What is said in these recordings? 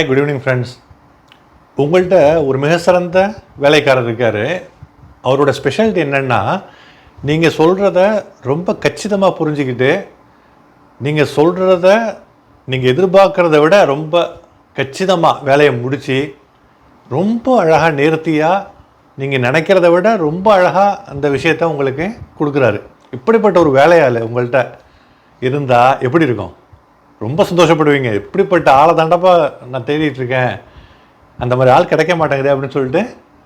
Hi good evening friends உங்கள்கிட்ட ஒரு மிக சிறந்த வேலைக்காரர் இருக்கார். அவரோட ஸ்பெஷாலிட்டி என்னென்னா நீங்கள் சொல்கிறத ரொம்ப கச்சிதமாக புரிஞ்சுக்கிட்டு நீங்கள் சொல்கிறத நீங்கள் எதிர்பார்க்குறத விட ரொம்ப கச்சிதமாக வேலையை முடித்து ரொம்ப அழகாக நேர்த்தியாக நீங்கள் நினைக்கிறத விட ரொம்ப அழகாக அந்த விஷயத்த உங்களுக்கு கொடுக்குறாரு. இப்படிப்பட்ட ஒரு வேலையால் உங்கள்கிட்ட இருந்தால் எப்படி இருக்கும்? ரொம்ப சந்தோஷப்படுவீங்க. இப்படிப்பட்ட ஆளை தாண்டப்பா நான் தேடிட்டு இருக்கேன் அந்த மாதிரி ஆள் கிடைக்க மாட்டேங்குது அப்படின்னு சொல்லிட்டு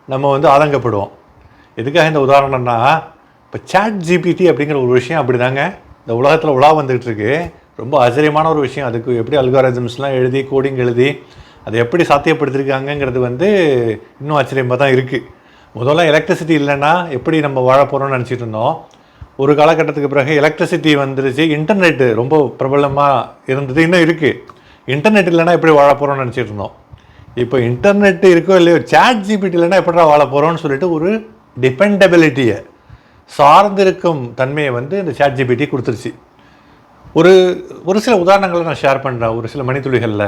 நம்ம வந்து ஆதங்கப்படுவோம். எதுக்காக இந்த உதாரணம்னா இப்போ சாட் ஜிபிடி அப்படிங்கிற ஒரு விஷயம் அப்படி தாங்க இந்த உலகத்தில் உலா வந்துகிட்டு இருக்கு ரொம்ப ஆச்சரியமான ஒரு விஷயம். அதுக்கு எப்படி அல்காரிதம்ஸ்லாம் எழுதி கோடிங் எழுதி அதை எப்படி சாத்தியப்படுத்திருக்காங்கங்கிறது வந்து இன்னும் ஆச்சரியமாக தான் இருக்குது முதல்ல எலக்ட்ரிசிட்டி இல்லைன்னா எப்படி நம்ம வாழ போகிறோம்னு நினச்சிட்டு இருந்தோம். ஒரு காலகட்டத்துக்கு பிறகு எலக்ட்ரிசிட்டி வந்துருச்சு. இன்டர்நெட்டு ரொம்ப பிரபலமாக இருந்தது இன்னும் இருக்குது இன்டர்நெட் இல்லைன்னா எப்படி வாழ போகிறோம்னு நினச்சிட்டு இருந்தோம். இப்போ இன்டர்நெட் இருக்கோ இல்லையோ சேட் ஜிபிடி இல்லைன்னா எப்படிடா வாழ போகிறோம்னு சொல்லிட்டு ஒரு டிபெண்டபிலிட்டியை சார்ந்திருக்கும் தன்மையை வந்து இந்த சேட் ஜிபிடி கொடுத்துருச்சு. ஒரு ஒரு சில உதாரணங்களை நான் ஷேர் பண்ணுறேன் ஒரு சில மணித்துளிகளில்.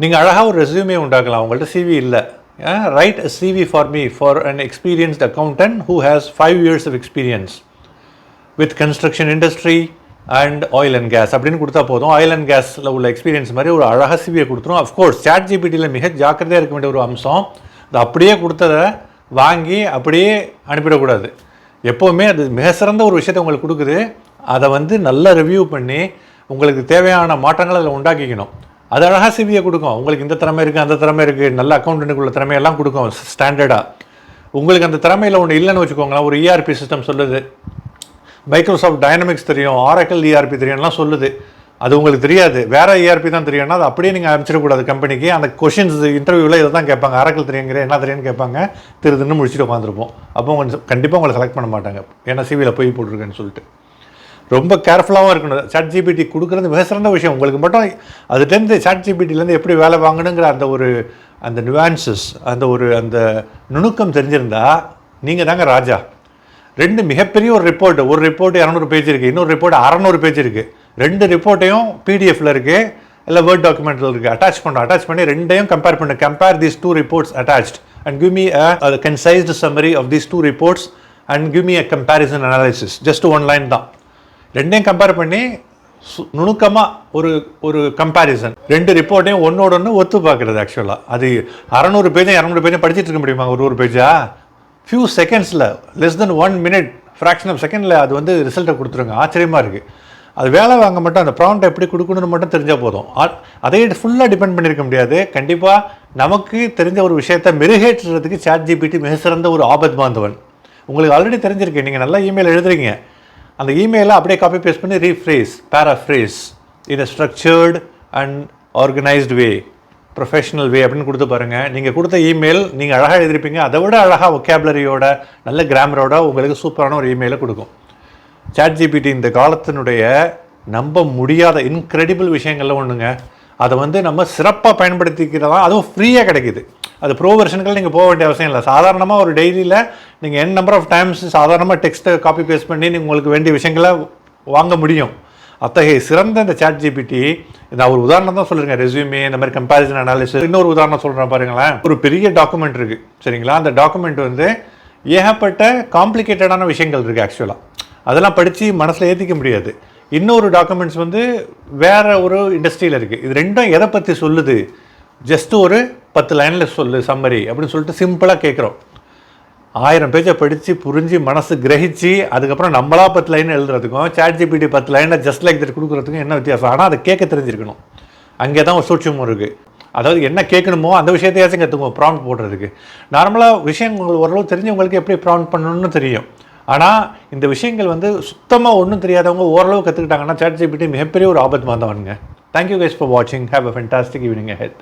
நீங்கள் அழகாக ஒரு ரெஸ்யூமே உண்டாக்கலாம். அவங்கள்ட்ட சிவி இல்லை. Write CV for me for an experienced accountant who has five years of experience with construction industry and oil and gas அப்படின்னு கொடுத்தா போதும். ஆயில் அண்ட் கேஸில் உள்ள எக்ஸ்பீரியன்ஸ் மாதிரி ஒரு அழகாக சிவியை கொடுத்துரும். அஃப்கோர்ஸ் சாட் ஜிபிடியில் மிக ஜாக்கிரதையாக இருக்க வேண்டிய ஒரு அம்சம் அது அப்படியே கொடுத்ததை வாங்கி அப்படியே அனுப்பிடக்கூடாது. எப்போவுமே அது மிக சிறந்த ஒரு விஷயத்தை உங்களுக்கு கொடுக்குது. அதை வந்து நல்லா ரிவ்யூ பண்ணி உங்களுக்கு தேவையான மாற்றங்களை அதில் உண்டாக்கிக்கணும். அது அழகாக சிவியை கொடுக்கும். உங்களுக்கு இந்த திறமை இருக்குது அந்த திறமை இருக்குது நல்ல அக்கௌண்டன்ட்டுக்குள்ள திறமையெல்லாம் கொடுக்கும் ஸ்டாண்டர்டாக உங்களுக்கு அந்த திறமையில் ஒன்று இல்லைன்னு வச்சுக்கோங்களேன் ஒரு இஆர்பி சிஸ்டம் சொல்லுது. மைக்ரோசாஃப்ட் டைனமிக்ஸ் தெரியும் ஆரக்கல் இஆர்பி தெரியும்லாம் சொல்லுது. அது உங்களுக்கு தெரியாது. வேறு இஆர்பி தான் தெரியும்னா அது அப்படியே நீங்கள் அனுப்பிச்சிடக்கூடாது கம்பெனிக்கு அந்த கொஷின்ஸ் இன்டர்வியூவில் இதை தான் கேட்பாங்க. அரக்கல் தெரியுங்கிற என்ன தெரியும்னு கேட்பாங்க. திருதுன்னு முடிச்சுட்டு உட்காந்துருப்போம். அப்போ உங்க கண்டிப்பாக உங்களை செலக்ட் பண்ண மாட்டாங்க. ஏன்னா சிவியில் போய் போட்டிருக்கேன்னு சொல்லிட்டு. ரொம்ப கேர்ஃபுல்லாகவும் இருக்கணும். சாட் ஜிபிடி கொடுக்குறது மிக சிறந்த விஷயம். உங்களுக்கு மட்டும் அதுலேருந்து சாட் ஜிபிடிலேருந்து எப்படி வேலை வாங்கணுங்கிற அந்த ஒரு அந்த நியூவான்சஸ் அந்த ஒரு அந்த நுணுக்கம் தெரிஞ்சிருந்தால் நீங்கள் தாங்க ராஜா. ரெண்டு மிகப்பெரிய ஒரு ரிப்போர்ட் ஒரு ரிப்போர்ட் இரநூறு பேஜ் இருக்குது இன்னொரு ரிப்போர்ட் அறநூறு பேஜ் இருக்குது ரெண்டு ரிப்போர்ட்டையும் பிடிஎஃப்ல இருக்குது இல்லை வேர்ட் டாக்குமெண்ட்டில் இருக்குது அட்டாச் பண்ணுறோம் அட்டாச் பண்ணி ரெண்டையும் கம்பேர் பண்ணு. Compare these two reports attached and give me a concise summary of these two reports and give me a comparison analysis just one line தான். ரெண்டையும் கம்பேர் பண்ணி சு- ஒரு ஒரு கம்பேரிசன் ரெண்டு ரிப்போர்ட்டையும் ஒன்னோட ஒன்று ஒத்து பார்க்குறது ஆக்சுவலாக அது அறநூறு பேஜும் இரநூறு பேஜும் படிச்சுட்டு இருக்க முடியுமா? ஒரு ஒரு பேஜா ஃபியூ செகண்ட்ஸில் less than one minute fraction of செகண்டில் அது வந்து ரிசல்ட்டை கொடுத்துருங்க. ஆச்சரியமாக இருக்குது அது வேலை வாங்க மட்டும் அந்த ப்ராம்ப்ட் எப்படி கொடுக்கணும்னு மட்டும் தெரிஞ்சால் போதும். ஆ- அதையே ஃபுல்லாக டிபெண்ட் பண்ணியிருக்க முடியாது. கண்டிப்பாக நமக்கு தெரிஞ்ச ஒரு விஷயத்தை மெருகேற்றுறதுக்கு சாட் ஜிபிடி மிக சிறந்த ஒரு ஆபத் மாந்தவன். உங்களுக்கு ஆல்ரெடி தெரிஞ்சிருக்கு. நீங்கள் நல்லா இமெயில் எழுதுறீங்க. அந்த இமெயிலை அப்படியே காப்பி பேஸ்ட் பண்ணி rephrase paraphrase in structured and organised way professional way அப்படின்னு கொடுத்து பாருங்கள் நீங்கள் கொடுத்த இமெயில் நீங்கள் அழகாக எழுதிருப்பீங்க அதை விட அழகாக ஒக்கேபுலரியோட நல்ல கிராமரோட உங்களுக்கு சூப்பரான ஒரு இமெயிலை கொடுக்கும். சாட் ஜிபிடி இந்த காலத்தினுடைய நம்ப முடியாத இன்க்ரெடிபிள் விஷயங்கள்லாம் ஒன்றுங்க அதை வந்து நம்ம சிறப்பாக பயன்படுத்திக்கிறதா அதுவும் ஃப்ரீயாக கிடைக்குது. அது ப்ரோ வெர்ஷனுக்கெல்லாம் நீங்கள் போக வேண்டிய அவசியம் இல்லை. சாதாரணமாக ஒரு டெய்லியில் நீங்கள் என் நம்பர் ஆஃப் டைம்ஸ் சாதாரணமாக டெக்ஸ்ட்டை காப்பி பேஸ்ட் பண்ணி நீங்கள் உங்களுக்கு வேண்டிய விஷயங்களை வாங்க முடியும். அத்தகைய சிறந்த இந்த சாட் ஜிபிடி நான் ஒரு உதாரணம் தான் சொல்லுங்க ரெஸ்யூமே இந்த மாதிரி கம்பேரிசன் அனாலிசிஸ் இன்னொரு உதாரணம் சொல்கிறேன் பாருங்களேன். ஒரு பெரிய டாக்குமெண்ட் இருக்கு சரிங்களா? அந்த டாக்குமெண்ட் வந்து ஏகப்பட்ட காம்ப்ளிகேட்டடான விஷயங்கள் இருக்கு ஆக்சுவலாக அதெல்லாம் படித்து மனசில் ஏற்றிக்க முடியாது. இன்னொரு டாக்குமெண்ட்ஸ் வந்து வேற ஒரு இண்டஸ்ட்ரியில் இருக்குது இது ரெண்டும் எதை பற்றி சொல்லுது? ஜஸ்ட் ஒரு பத்து லைனில் சொல்லு சம்மரி அப்படின்னு சொல்லிட்டு சிம்பிளாக கேட்குறோம் ஆயிரம் பேஜை படித்து புரிஞ்சு மனசு கிரகிச்சு அதுக்கப்புறம் நம்மளா பத்து லைன் எழுதுறதுக்கும் சாட் ஜிபிடி பத்து லைனை ஜஸ்ட் லைக் தட் கொடுக்குறதுக்கும் என்ன வித்தியாசம்? ஆனால் அதை கேட்க தெரிஞ்சிருக்கணும். அங்கே தான் ஒரு சூட்சமும் இருக்குது அதாவது என்ன கேட்கணுமோ அந்த விஷயத்தையாச்சும் கற்றுக்குவோம் ப்ராம்ப்ட் போடுறதுக்கு. நார்மலாக விஷயம் உங்களுக்கு ஓரளவு தெரிஞ்சவங்களுக்கு எப்படி ப்ராம்ப்ட் பண்ணணும்னு தெரியும். ஆனால் இந்த விஷயங்கள் வந்து சுத்தமாக ஒன்றும் தெரியாதவங்க ஓரளவு கற்றுக்கிட்டாங்கன்னா சாட் ஜிபிடி மிகப்பெரிய ஒரு ஆபத்து வந்தவனுங்க தேங்க்யூ கைஸ் ஃபார் வாட்சிங் have a fantastic evening ahead